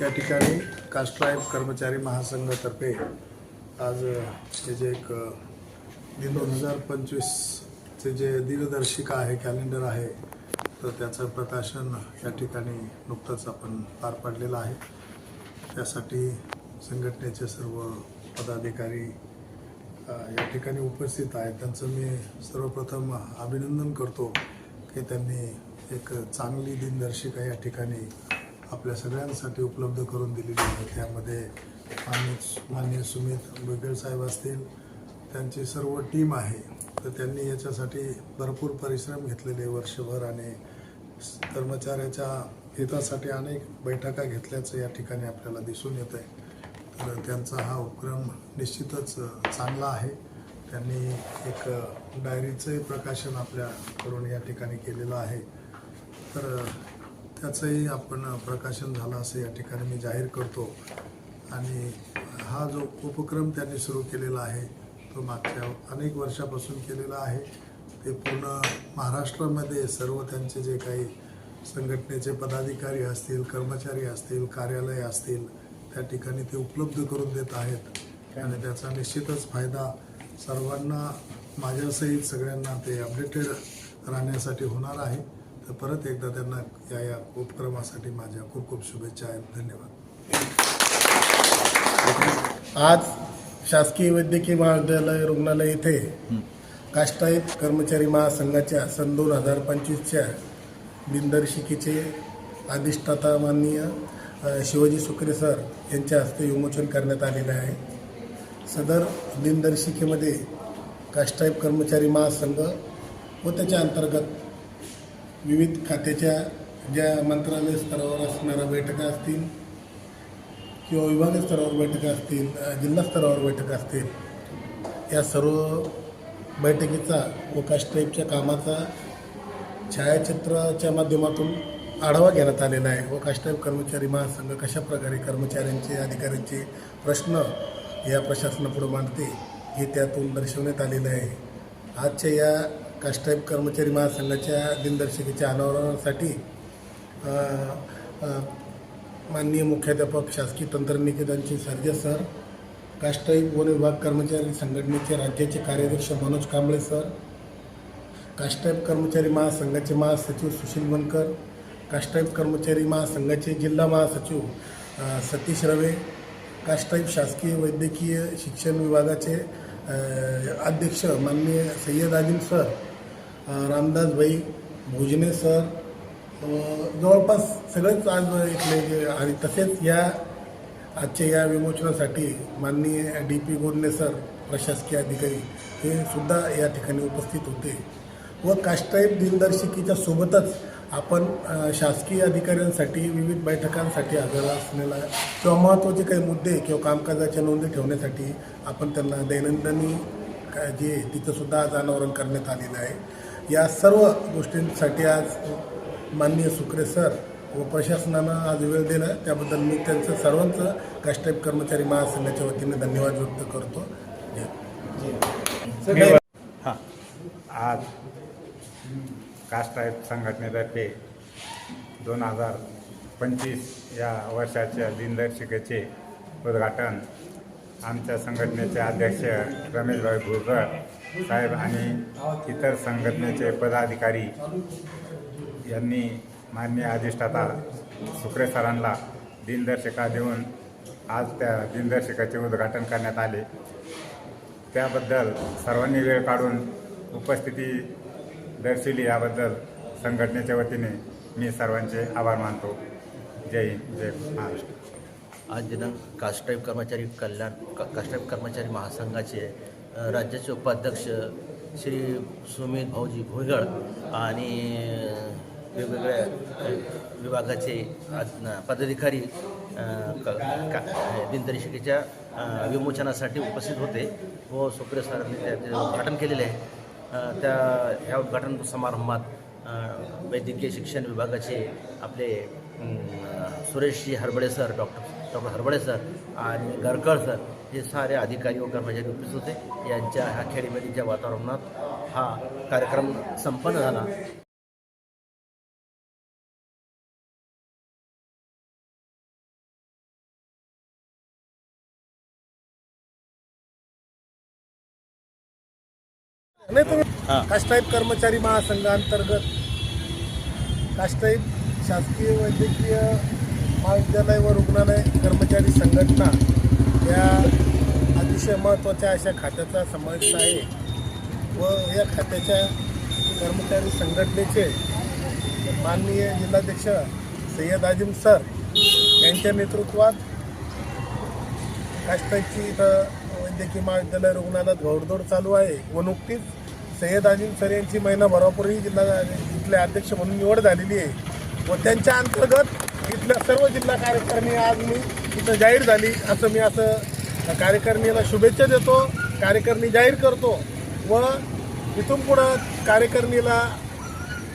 या ठिकाणी कास्ट्राईब कर्मचारी महासंघातर्फे आज हे जे एक दोन हजार पंचवीसचे जे दिनदर्शिका आहे कॅलेंडर आहे तर त्याचं प्रकाशन या ठिकाणी नुकतंच आपण पार पाडलेलं आहे. त्यासाठी संघटनेचे सर्व पदाधिकारी या ठिकाणी उपस्थित आहेत. त्यांचं मी सर्वप्रथम अभिनंदन करतो की त्यांनी एक चांगली दिनदर्शिका या ठिकाणी आपल्या सगळ्यांसाठी उपलब्ध करून दिलेली आहे. त्यामध्ये मान्य मान्य सुमित बुगेळ साहेब असतील त्यांची सर्व टीम आहे. तर त्यांनी याच्यासाठी भरपूर परिश्रम घेतलेले वर्षभर आणि कर्मचाऱ्याच्या हितासाठी अनेक बैठका घेतल्याचं या ठिकाणी आपल्याला दिसून येत आहे. तर त्यांचा हा उपक्रम निश्चितच चांगला आहे. त्यांनी एक डायरीचंही प्रकाशन आपल्याकडून या ठिकाणी केलेलं आहे. तर त्याचंही आपण प्रकाशन झालं असं या ठिकाणी मी जाहीर करतो. आणि हा जो उपक्रम त्यांनी सुरू केलेला आहे तो मागच्या अनेक वर्षापासून केलेला आहे. ते पूर्ण महाराष्ट्रामध्ये सर्व त्यांचे जे काही संघटनेचे पदाधिकारी असतील कर्मचारी असतील कार्यालय असतील त्या ठिकाणी ते उपलब्ध करून देत आहेत. आणि त्याचा निश्चितच फायदा सर्वांना माझ्यासहित सगळ्यांना ते अपडेटेड राहण्यासाठी होणार आहे. तर परत एकदा त्यांना या या उपक्रमासाठी माझ्या खूप खूप शुभेच्छा आहेत. धन्यवाद. आज शासकीय वैद्यकीय महाविद्यालय रुग्णालय येथे काष्टाईत कर्मचारी महासंघाच्या सन दोन हजार पंचवीसच्या दिनदर्शिकेचे अधिष्ठाता माननीय शिवाजी सुकरे सर यांच्या हस्ते विमोचन करण्यात आलेले आहे. सदर दिनदर्शिकेमध्ये काष्टाईप कर्मचारी महासंघ व त्याच्या अंतर्गत विविध खात्याच्या ज्या मंत्रालय स्तरावर असणाऱ्या बैठका असतील किंवा विभाग स्तरावर बैठका असतील जिल्हा स्तरावर बैठका असतील या सर्व बैठकीचा व कास्ट्राईपच्या कामाचा छायाचित्राच्या माध्यमातून आढावा घेण्यात आलेला आहे. व कास्ट्राईप कर्मचारी महासंघ कशा प्रकारे कर्मचाऱ्यांचे अधिकाऱ्यांचे प्रश्न या प्रशासनापुढे मांडते हे त्यातून दर्शवण्यात आलेलं आहे. आजच्या या कास्ट्राईप कर्मचारी महासंघाच्या दिनदर्शिकेच्या अनावरणासाठी माननीय मुख्याध्यापक शासकीय तंत्रनिकेतनचे सर्जे सर काष्टाईप वन विभाग कर्मचारी संघटनेचे राज्याचे कार्याध्यक्ष मनोज कांबळे सर काष्टाईप कर्मचारी महासंघाचे महासचिव सुशील बनकर काष्टाईप कर्मचारी महासंघाचे जिल्हा महासचिव सतीश रवे काष्टाईप शासकीय वैद्यकीय शिक्षण विभागाचे अध्यक्ष माननीय सय्यद आदिल सर रामदास भाई भोजने सर जवळपास सगळेच आज इथले जे आणि तसेच या आजच्या या विमोचनासाठी माननीय डी पी गोडणे सर प्रशासकीय अधिकारी हे सुद्धा या ठिकाणी उपस्थित होते. व काष्टाईप दिनदर्शिकेच्या सोबतच आपण शासकीय अधिकाऱ्यांसाठी विविध बैठकांसाठी हजर असलेला किंवा महत्त्वाचे काही मुद्दे किंवा कामकाजाच्या नोंदी ठेवण्यासाठी आपण त्यांना दैनंदिनी जे तिथंसुद्धा आज अनावरण करण्यात आलेलं आहे. या सर्व गोष्टींसाठी आज माननीय सुक्रे सर व प्रशासनानं आज वेळ दिला. त्याबद्दल मी त्यांचं सर्वांचं काष्टाईप कर्मचारी महासंघाच्या वतीने धन्यवाद व्यक्त करतो. हां. आज कास्ट्राईप संघटनेतर्फे दोन हजार पंचवीस या वर्षाच्या दिनदर्शिकेचे उद्घाटन आमच्या संघटनेचे अध्यक्ष रमेशभाई भुरकर साहेब आणि इतर संघटनेचे पदाधिकारी यांनी मान्य अधिष्ठाता सुक्रे सरांना दिनदर्शिका देऊन आज त्या दिनदर्शिकाचे उद्घाटन करण्यात आले. त्याबद्दल सर्वांनी वेळ काढून उपस्थिती दर्शिली याबद्दल संघटनेच्या वतीने मी सर्वांचे आभार मानतो. जय हिंद जय महाराष्ट्र. आज दिनांक कास्टाईब कर्मचारी कल्याण का कर्मचारी महासंघाचे राज्याचे उपाध्यक्ष श्री सुमित भाऊजी भोयगळ आणि वेगवेगळ्या विभागाचे पदाधिकारी का- दिनदर्शिकेच्या विमोचनासाठी उपस्थित होते व सुप्रिय सरांनी त्याचे उद्घाटन केलेले आहे. त्या ह्या उद्घाटन समारंभात वैद्यकीय शिक्षण विभागाचे आपले Sureshji Harbade sir doctor doctor Harbade sir आणि गरकर सर हे सारे अधिकारी व कर्मचारी उपस्थित होते. यांच्या ह्या खेडीमेडीच्या वातावरणात हा कार्यक्रम संपन्न झाला. नाही तुम्ही काष्टाईब कर्मचारी महासंघांतर्गत काष्टाईब शासकीय वैद्यकीय महाविद्यालय व रुग्णालय कर्मचारी संघटना या अतिशय महत्त्वाच्या अशा खात्याचा समावेश आहे. व या खात्याच्या कर्मचारी संघटनेचे माननीय जिल्हाध्यक्ष सय्यद आजिम सर यांच्या नेतृत्वात काष्टाची इथं वैद्यकीय महाविद्यालय रुग्णालयात घोडदौड चालू आहे. व नुकतीच सय्यद आजिम सर यांची महिनाभरापूर्वी जिल्हा इथले अध्यक्ष म्हणून निवड झालेली आहे. व त्यांच्या अंतर्गत इथल्या सर्व जिल्हा कार्यकारिणी आज मी इथं जाहीर झाली. असं मी असं कार्यकारिणीला शुभेच्छा देतो. कार्यकारिणी जाहीर करतो व इथून पुढं कार्यकारिणीला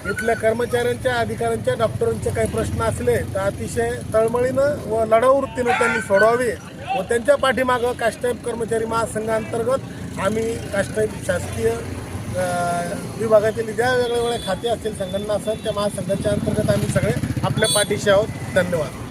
इथल्या कर्मचाऱ्यांच्या अधिकाऱ्यांच्या डॉक्टरांचे काही प्रश्न असले तर अतिशय तळमळीनं व लढाऊ वृत्तीनं त्यांनी सोडवावे व त्यांच्या पाठीमागं काष्टाईप कर्मचारी महासंघांतर्गत आम्ही काष्टाईप शासकीय विभागातील ज्या वेगवेगळ्या खाते असतील संघटना असेल त्या महासंघाच्या अंतर्गत आम्ही सगळे आपल्या पाठीशी आहोत. धन्यवाद.